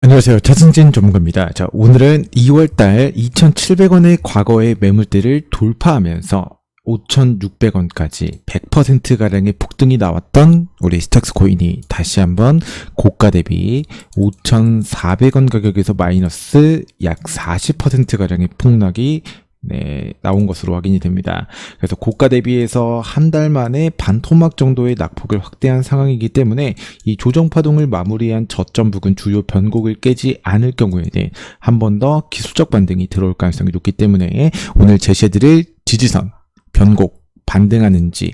안녕하세요. 차승진 전문가입니다. 자, 오늘은 2월달 2,700원의 과거의 매물대를 돌파하면서 5,600원까지 100%가량의 폭등이 나왔던 우리 스탁스 코인이 다시 한번 고가 대비 5,400원 가격에서 마이너스 약 40%가량의 폭락이 네, 나온 것으로 확인이 됩니다. 그래서 고가 대비해서 한 달 만에 반 토막 정도의 낙폭을 확대한 상황이기 때문에 이 조정 파동을 마무리한 저점 부근 주요 변곡을 깨지 않을 경우에는 한 번 더 기술적 반등이 들어올 가능성이 높기 때문에 오늘 제시해드릴 지지선, 변곡, 반등하는지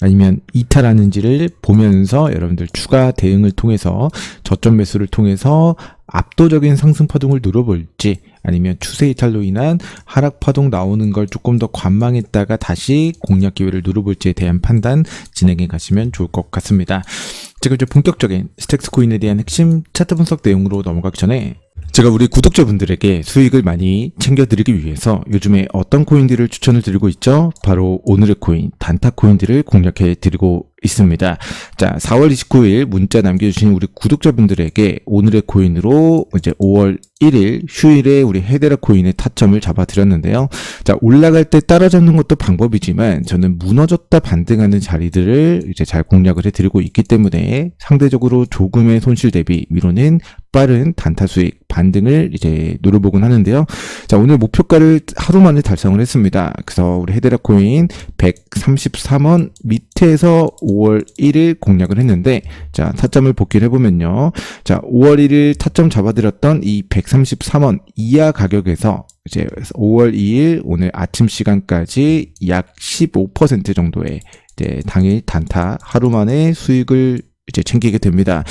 아니면 이탈하는지를 보면서 여러분들 추가 대응을 통해서 저점 매수를 통해서 압도적인 상승 파동을 누려볼지 아니면 추세 이탈로 인한 하락 파동 나오는 걸 조금 더 관망했다가 다시 공략 기회를 누려볼지에 대한 판단 진행해 가시면 좋을 것 같습니다. 지금 이제 본격적인 스택스 코인에 대한 핵심 차트 분석 내용으로 넘어가기 전에 제가 우리 구독자분들에게 수익을 많이 챙겨드리기 위해서 요즘에 어떤 코인들을 추천을 드리고 있죠? 바로 오늘의 코인, 단타 코인들을 공략해 드리고 있습니다. 자, 4월 29일 문자 남겨주신 우리 구독자분들에게 오늘의 코인으로 이제 5월 1일 휴일에 우리 헤데라 코인의 타점을 잡아드렸는데요. 자, 올라갈 때 따라잡는 것도 방법이지만 저는 무너졌다 반등하는 자리들을 이제 잘 공략을 해드리고 있기 때문에 상대적으로 조금의 손실 대비 위로는 빠른 단타 수익 반등을 이제 노려보곤 하는데요. 자, 오늘 목표가를 하루 만에 달성을 했습니다. 그래서 우리 헤데라 코인 133원 밑 에서 5월 1일 공략을 했는데, 자, 타점을 복귀를 해보면요. 자, 5월 1일 타점 잡아드렸던 이 133원 이하 가격에서 이제 5월 2일 오늘 아침 시간까지 약 15% 정도의 이제 당일 단타 하루 만에 수익을 이제 챙기게 됩니다.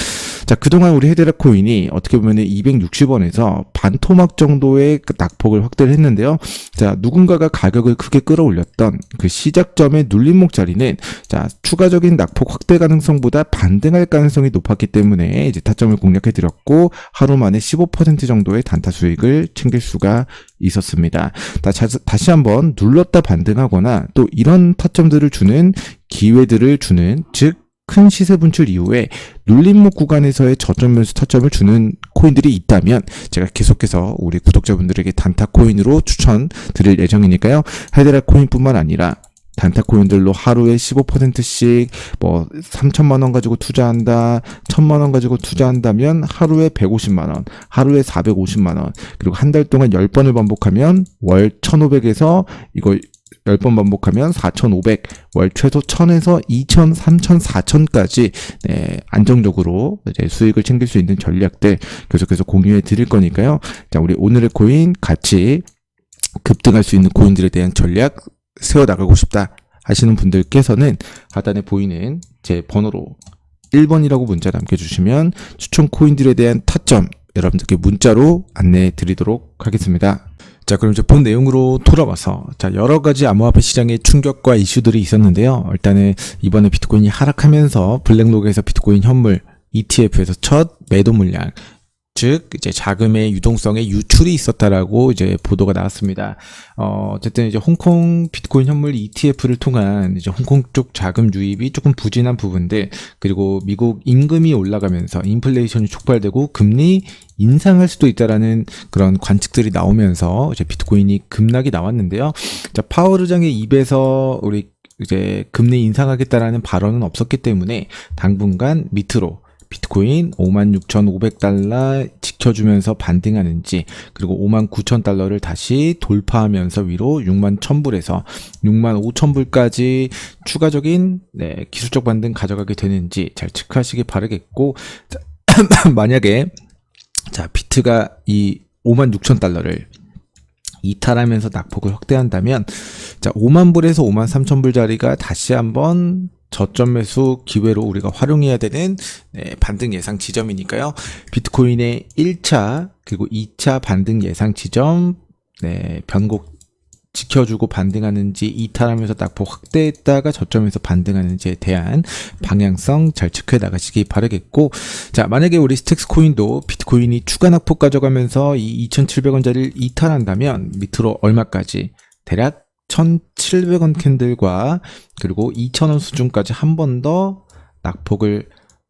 자, 그동안 우리 헤드락 코인이 어떻게 보면 260원에서 반토막 정도의 그 낙폭을 확대를 했는데요. 자, 누군가가 가격을 크게 끌어올렸던 그 시작점의 눌림목 자리는 자, 추가적인 낙폭 확대 가능성보다 반등할 가능성이 높았기 때문에 이제 타점을 공략해 드렸고 하루 만에 15% 정도의 단타 수익을 챙길 수가 있었습니다. 다시 한번 눌렀다 반등하거나 또 이런 타점들을 주는 기회들을 주는 즉 큰 시세 분출 이후에 눌림목 구간에서의 저점 매수 타점을 주는 코인들이 있다면 제가 계속해서 우리 구독자분들에게 단타 코인으로 추천 드릴 예정이니까요. 헤드라 코인뿐만 아니라 단타 코인들로 하루에 15%씩 뭐 3천만 원 가지고 투자한다, 1천만 원 가지고 투자한다면 하루에 150만 원, 하루에 450만 원, 그리고 한 달 동안 10번을 반복하면 월 1,500에서 이거 10번 반복하면 4,500, 월 최소 1,000에서 2,000, 3,000, 4,000까지 네, 안정적으로 수익을 챙길 수 있는 전략들 계속해서 공유해 드릴 거니까요. 자, 우리 오늘의 코인 같이 급등할 수 있는 코인들에 대한 전략 세워 나가고 싶다 하시는 분들께서는 하단에 보이는 제 번호로 1번이라고 문자 남겨주시면 추천 코인들에 대한 타점 여러분들께 문자로 안내해 드리도록 하겠습니다. 자, 그럼 이제 본 내용으로 돌아와서, 자, 여러 가지 암호화폐 시장의 충격과 이슈들이 있었는데요. 일단은 이번에 비트코인이 하락하면서 블랙록에서 비트코인 현물 ETF에서 첫 매도 물량, 즉 이제 자금의 유동성의 유출이 있었다라고 이제 보도가 나왔습니다. 어, 어쨌든 이제 홍콩 비트코인 현물 ETF를 통한 이제 홍콩 쪽 자금 유입이 조금 부진한 부분들 그리고 미국 임금이 올라가면서 인플레이션이 촉발되고 금리 인상할 수도 있다라는 그런 관측들이 나오면서 이제 비트코인이 급락이 나왔는데요. 자, 파월 의장의 입에서 우리 이제 금리 인상하겠다라는 발언은 없었기 때문에 당분간 밑으로 비트코인 56,500달러 지켜주면서 반등하는지 그리고 59,000달러를 다시 돌파하면서 위로 61,000불에서 65,000불까지 추가적인 네, 기술적 반등 가져가게 되는지 잘 체크하시기 바라겠고 자, 만약에 자 비트가 이 56,000달러를 이탈하면서 낙폭을 확대한다면 자 5만 불에서 5만 3천 불 자리가 다시 한번 저점 매수 기회로 우리가 활용해야 되는 네, 반등 예상 지점이니까요. 비트코인의 1차 그리고 2차 반등 예상 지점 네, 변곡 지켜주고 반등하는지 이탈하면서 낙폭 확대했다가 저점에서 반등하는지에 대한 방향성 잘 체크해 나가시기 바라겠고 자 만약에 우리 스택스 코인도 비트코인이 추가 낙폭 가져가면서 이 2,700원짜리를 이탈한다면 밑으로 얼마까지 대략 1,700원 캔들과 그리고 2,000원 수준까지 한 번 더 낙폭을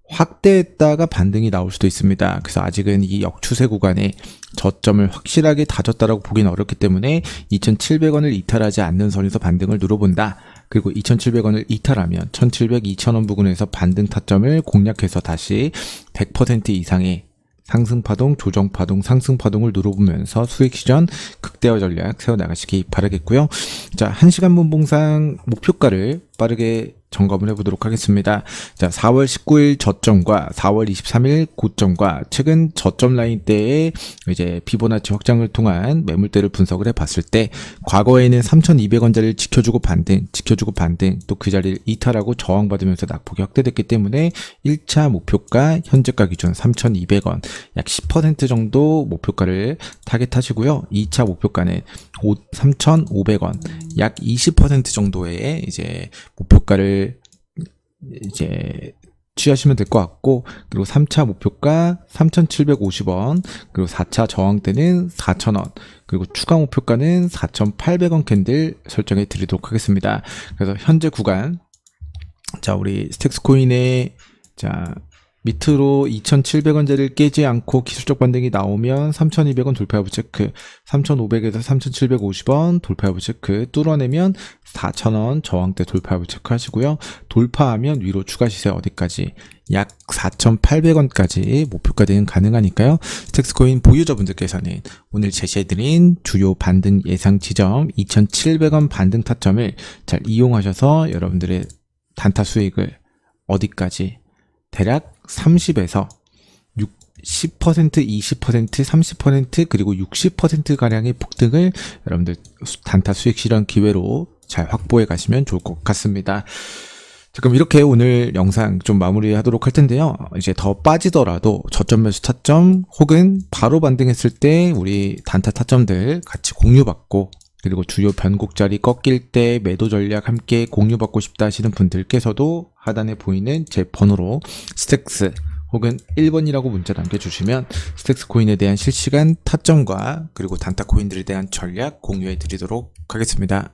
확대했다가 반등이 나올 수도 있습니다. 그래서 아직은 이 역추세 구간에 저점을 확실하게 다졌다라고 보기는 어렵기 때문에 2,700원을 이탈하지 않는 선에서 반등을 누려본다. 그리고 2,700원을 이탈하면 1,700, 2,000원 부근에서 반등 타점을 공략해서 다시 100% 이상의 상승 파동, 조정 파동, 상승 파동을 누려보면서 수익 시전 극대화 전략 세워나가시기 바라겠고요. 자, 1시간 분봉상 목표가를 빠르게 점검을 해보도록 하겠습니다. 자, 4월 19일 저점과 4월 23일 고점과 최근 저점 라인 때의 이제 피보나치 확장을 통한 매물대를 분석을 해봤을 때 과거에는 3,200원짜리를 지켜주고 반등, 지켜주고 반등, 또 그 자리를 이탈하고 저항받으면서 낙폭이 확대됐기 때문에 1차 목표가 현재가 기준 3,200원, 약 10% 정도 목표가를 타겟하시고요. 2차 목표가는 3,500원, 약 20% 정도의 이제 목표가를 이제 취하시면 될 것 같고 그리고 3차 목표가 3,750원 그리고 4차 저항대는 4,000원 그리고 추가 목표가는 4,800원 캔들 설정해 드리도록 하겠습니다. 그래서 현재 구간 자 우리 스택스 코인의 자 밑으로 2,700원짜리를 깨지 않고 기술적 반등이 나오면 3,200원 돌파 여부 체크, 3,500에서 3,750원 돌파 여부 체크, 뚫어내면 4,000원 저항대 돌파 여부 체크 하시고요. 돌파하면 위로 추가 시세 어디까지? 약 4,800원까지 목표가대는 가능하니까요. 스택스코인 보유자분들께서는 오늘 제시해드린 주요 반등 예상 지점 2,700원 반등 타점을 잘 이용하셔서 여러분들의 단타 수익을 어디까지 대략 30에서 6, 10%, 20%, 30% 그리고 60%가량의 폭등을 여러분들 수- 단타 수익 실현 기회로 잘 확보해 가시면 좋을 것 같습니다. 자, 그럼 이렇게 오늘 영상 좀 마무리 하도록 할 텐데요. 이제 더 빠지더라도 저점 매수 타점 혹은 바로 반등했을 때 우리 단타 타점들 같이 공유받고 그리고 주요 변곡 자리 꺾일 때 매도 전략 함께 공유받고 싶다 하시는 분들께서도 하단에 보이는 제 번호로 스택스 혹은 1번이라고 문자 남겨주시면 스택스 코인에 대한 실시간 타점과 그리고 단타 코인들에 대한 전략 공유해 드리도록 하겠습니다.